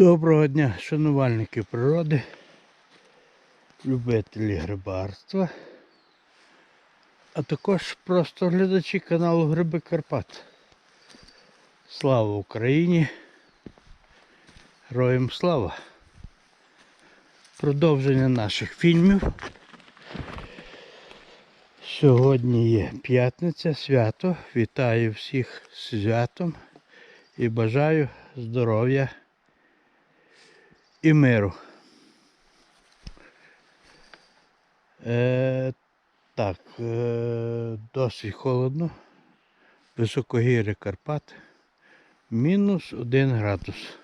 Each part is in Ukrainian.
Доброго дня, шанувальники природи, любителі грибарства, а також просто глядачі каналу Гриби Карпат. Слава Україні! Героям слава! Продовження наших фільмів. Сьогодні є п'ятниця, свято. Вітаю всіх з святом і бажаю здоров'я і миру. Е, так, е, досить холодно. Високогір'я Карпат. Мінус один градус.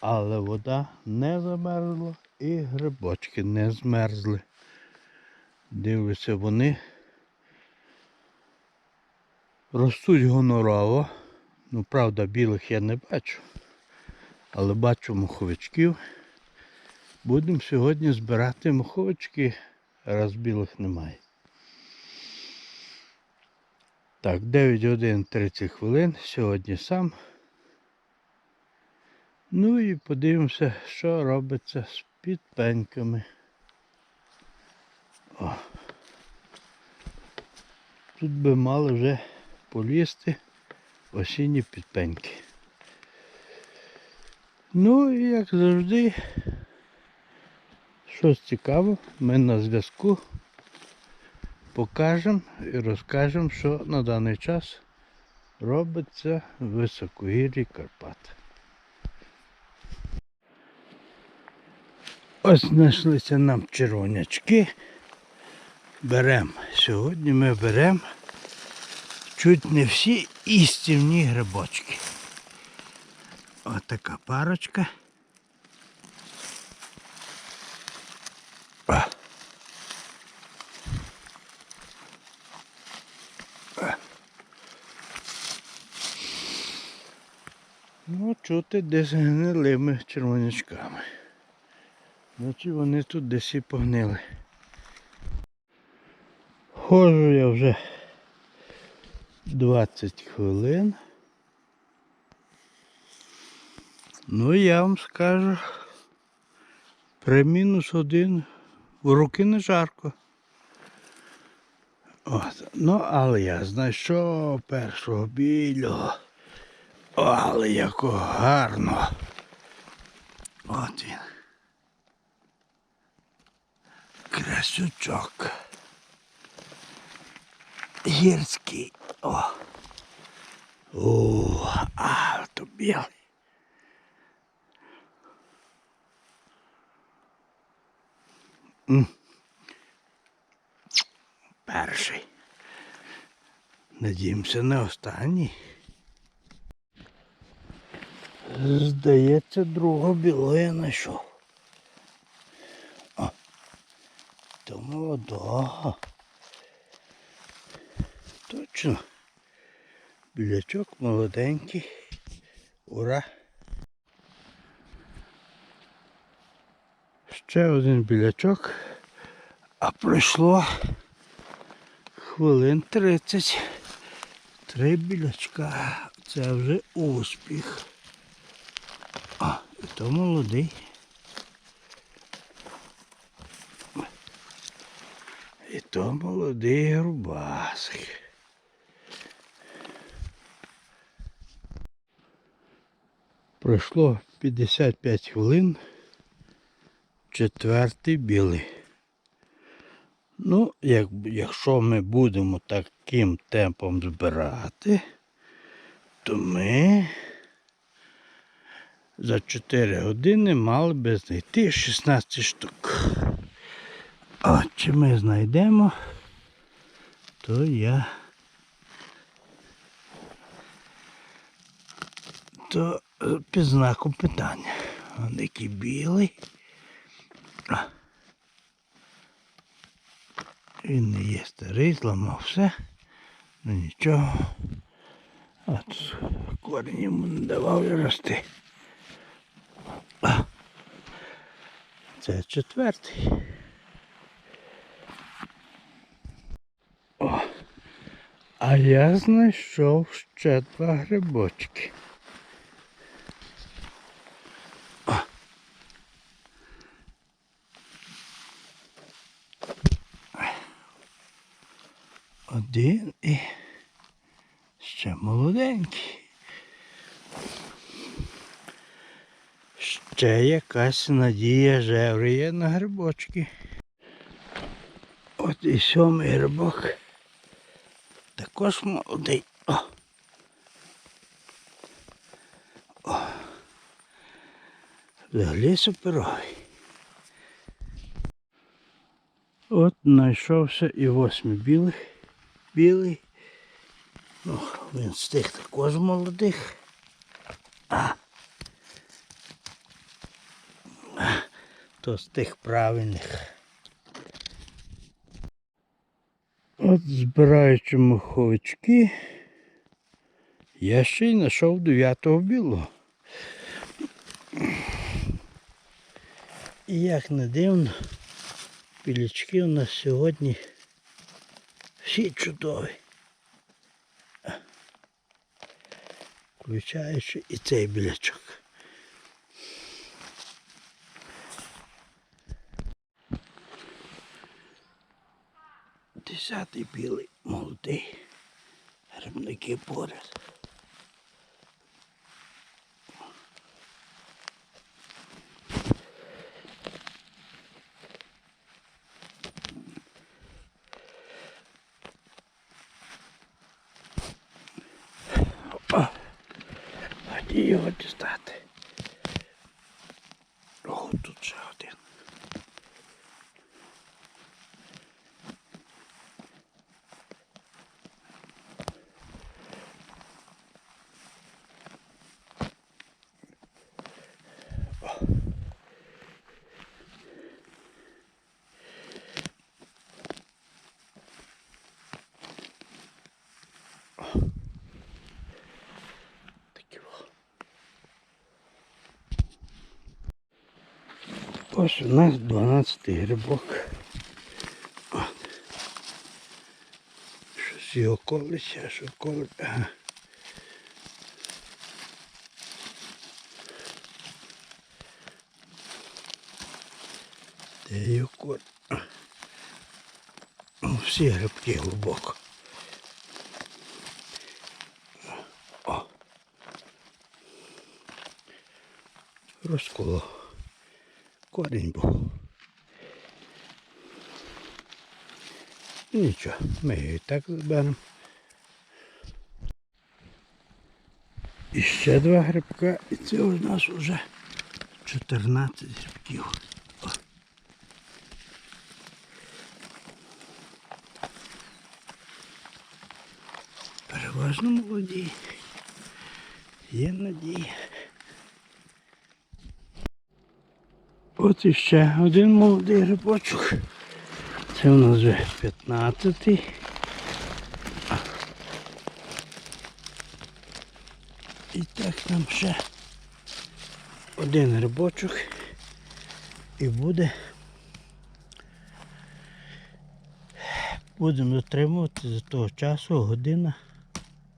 Але вода не замерзла і грибочки не змерзли. Дивлюся, вони ростуть гонорово. Ну, правда, білих я не бачу. Але бачу моховичків. Будемо сьогодні збирати моховички, раз білих немає. Так, 9 годин 30 хвилин. Сьогодні сам. Ну і подивимося, що робиться з підпеньками. О. Тут би мали вже полізти осінні підпеньки. Ну і як завжди, щось цікаве, ми на зв'язку покажемо і розкажемо, що на даний час робиться в високогір'ї Карпат. Ось знайшлися нам червонячки. Беремо. Сьогодні ми беремо чуть не всі істівні грибочки. Ось така парочка. А. А. Ну, чути десь гнилими червонячками. Значить вони тут десь і погнили. Ходжу я вже 20 хвилин. Ну я вам скажу, при мінус один в руки не жарко. От. Ну, але я знайшов першого білого. Але якого гарно. От він. Красючок. Гірський. О. О, а, то білий. Перший. Надіємося на останній. Здається, другого білого я знайшов. О, то молодого. Точно. Білячок молоденький. Ура! Ще один білячок. А пройшло хвилин 30. Три білячка. Це вже успіх. А, і то молодий. І то молодий грубасик. Пройшло 55 хвилин. Четвертий білий. Ну, як, якщо ми будемо таким темпом збирати, то ми за 4 години мали би знайти 16 штук. А чи ми знайдемо, то я то е, під знаком питання. Який білий. А. Він не є старий, зламав все. Ну нічого. Тут корінь йому не давав рости. Це четвертий. О. А я знайшов ще два грибочки. Один і ще молоденький. Ще якась надія жевріє на грибочки. От і сьомий грибок. Також молодий. О. О. Взагалі суперовий. От знайшовся і восьмий білий. Білий. Ну, він з тих також молодих. А. То з тих правильних. От збираючи маховички, я ще й знайшов дев'ятого білого. І як не дивно, білячки у нас сьогодні всі чудові. Включаючи і цей білячок. Десятий білий молодий. Грибники поряд. Ось у нас 12 грибок. От. Щось його колиться, а що колить. Ага. Де його коль? О, Всі грибки глибоко. О. Розколо. Корінь був. Нічого, ми її так заберемо. І ще два грибка, і це у нас вже 14 грибків. Переважно молоді. Є надія. От іще один молодий грибочок. Це у нас вже 15-й. І так нам ще один грибочок і буде. Будемо дотримувати за того часу година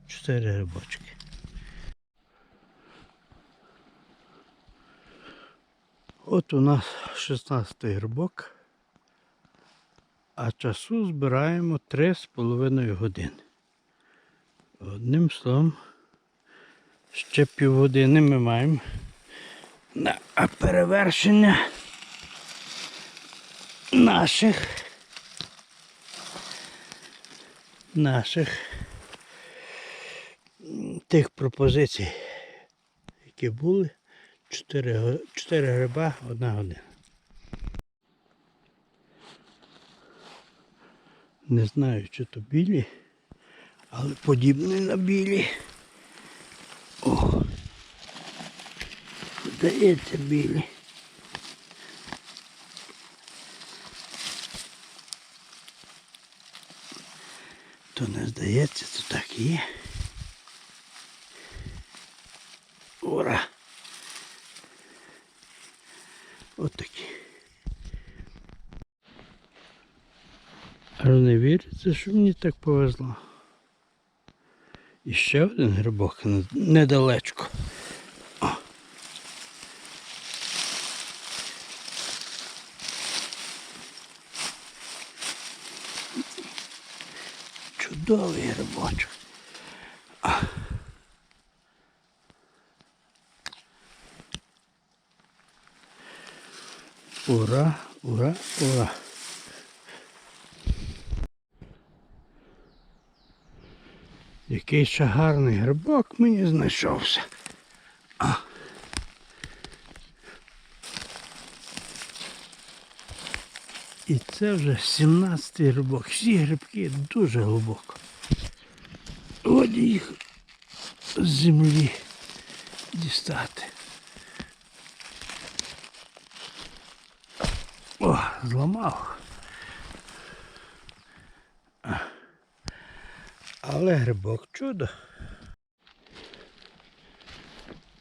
4 грибочки. От у нас 16 грибок, а часу збираємо 3,5 години. Одним словом, ще півгодини ми маємо на перевершення наших наших тих пропозицій, які були. 4, 4 гриба, одна година. Не знаю, чи то білі, але подібні на білі. О, здається білі. То не здається, то так і є. Ура! От такі. Але не віриться, що мені так повезло. І ще один грибок недалечко. Чудовий грибочок. Ура, ура, ура. Який ще гарний грибок мені знайшовся. А. І це вже 17-й грибок. Всі грибки дуже глибоко. Годі їх з землі дістати. О, зламав. Але грибок чудо.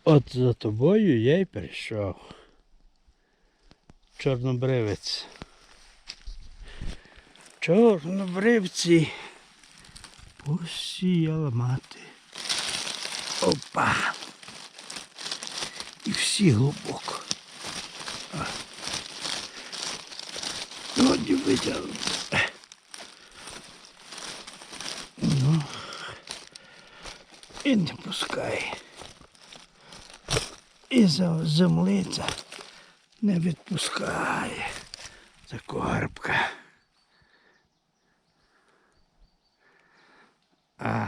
От за тобою я й прийшов. Чорнобривець. Чорнобривці посіяла мати. Опа. І всі глибоко. Годі витягнути. Ну. І не пускай. І за землиця не відпускає такого грибка. А,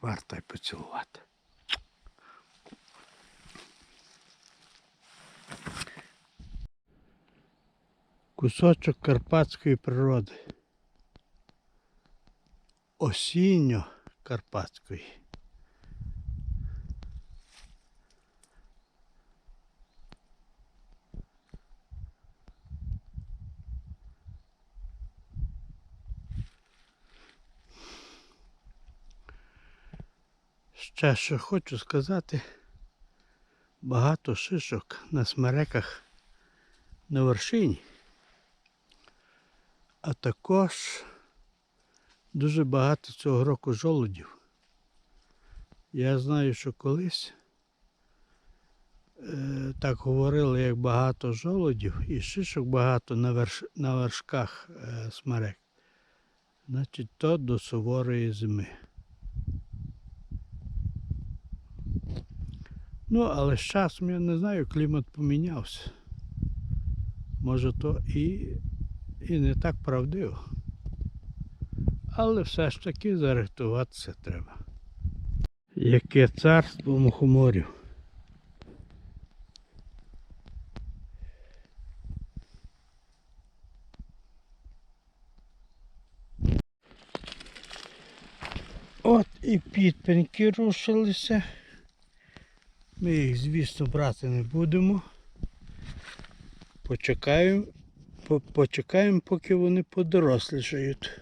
варто й поцілувати. Кусочок карпатської природи. Осінньо карпатської. Ще що хочу сказати, багато шишок на смереках на вершині, а також дуже багато цього року жолудів. Я знаю, що колись е, так говорили, як багато жолудів і шишок багато на, верш, на вершках е, смерек. Значить, то до суворої зими. Ну, але з часом я не знаю, клімат помінявся. Може то і, і не так правдиво. Але все ж таки зарихтуватися треба. Яке царство мухоморів. От і підпеньки рушилися. Ми їх, звісно, брати не будемо. Почекаємо, по- почекаємо, поки вони подорослішають.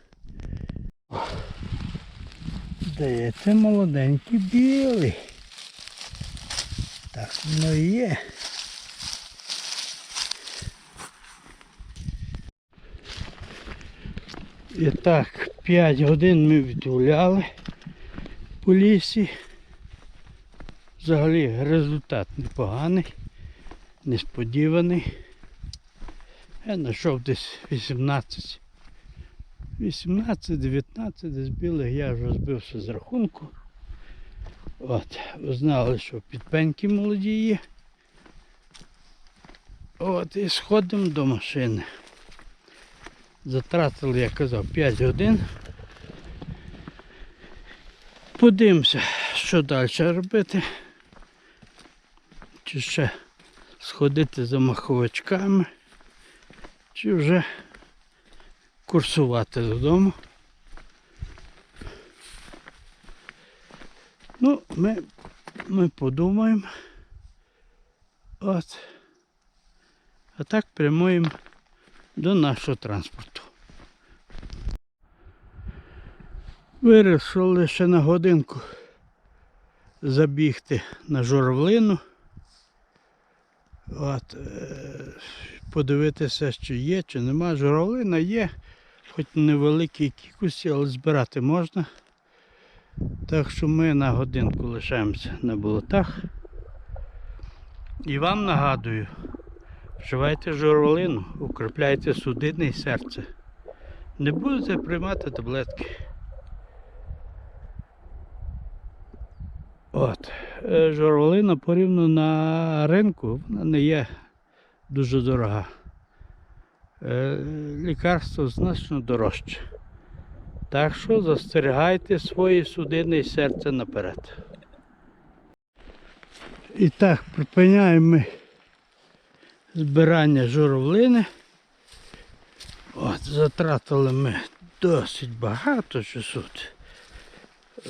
Здається, молоденький білий. Так воно і є. І так, 5 годин ми відгуляли по лісі. Взагалі результат непоганий, несподіваний. Я знайшов десь 18. 18-19 десь білих я вже збився з рахунку. От, знали, що підпеньки молоді є. От і сходимо до машини. Затратили, я казав, 5 годин. Подивимося, що далі робити. Чи ще сходити за маховичками, чи вже курсувати додому. Ну, ми, ми подумаємо. От. А так прямуємо до нашого транспорту. Вирішив лише на годинку забігти на журавлину. От, е, подивитися, чи є, чи нема. Журавлина є, хоч невеликій кількості, але збирати можна. Так що ми на годинку лишаємося на болотах. І вам нагадую, вживайте журавлину, укріпляйте судини і серце. Не будете приймати таблетки. От. Е, Журавлина порівняно на ринку, вона не є дуже дорога. Е, Лікарство значно дорожче. Так що застерігайте свої судини і серце наперед. І так, припиняємо ми збирання журавлини. От, затратили ми досить багато часу.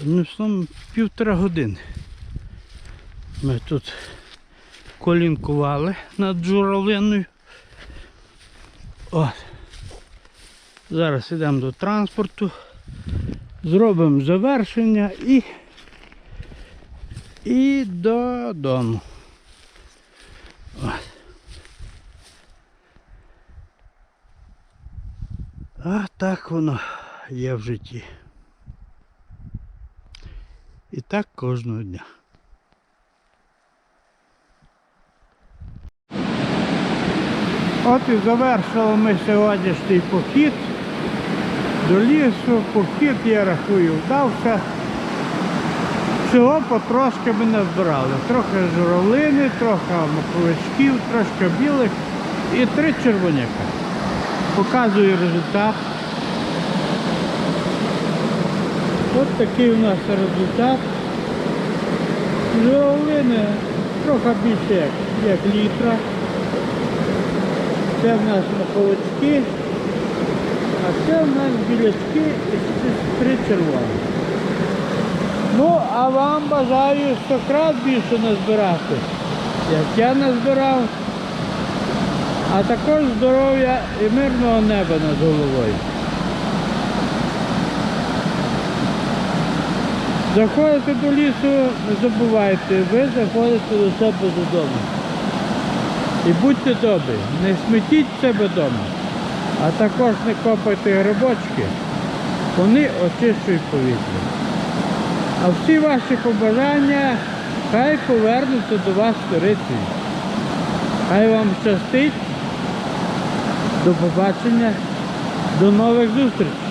Ну, в півтора години. Ми тут колінкували над журавлиною. От. Зараз йдемо до транспорту, зробимо завершення і, і додому. От. А так воно є в житті. І так кожного дня. От і завершили ми сьогоднішній похід до лісу. Похід, я рахую, вдався. Всього потрошки ми назбирали. Трохи журавлини, трохи маковичків, трошки білих і три червоняка. Показую результат. От такий у нас результат. Журавлини трохи більше як літра. Це в нас маховички, а це в нас білячки і три червоні. Ну, а вам бажаю 100 крат більше назбирати, як я назбирав, а також здоров'я і мирного неба над головою. Заходите до лісу, не забувайте, ви заходите до себе додому. І будьте добрі, не смітіть себе вдома, а також не копайте грибочки, вони очищують повітря. А всі ваші побажання хай повернуться до вас корицею. Хай вам щастить. До побачення, до нових зустрічей.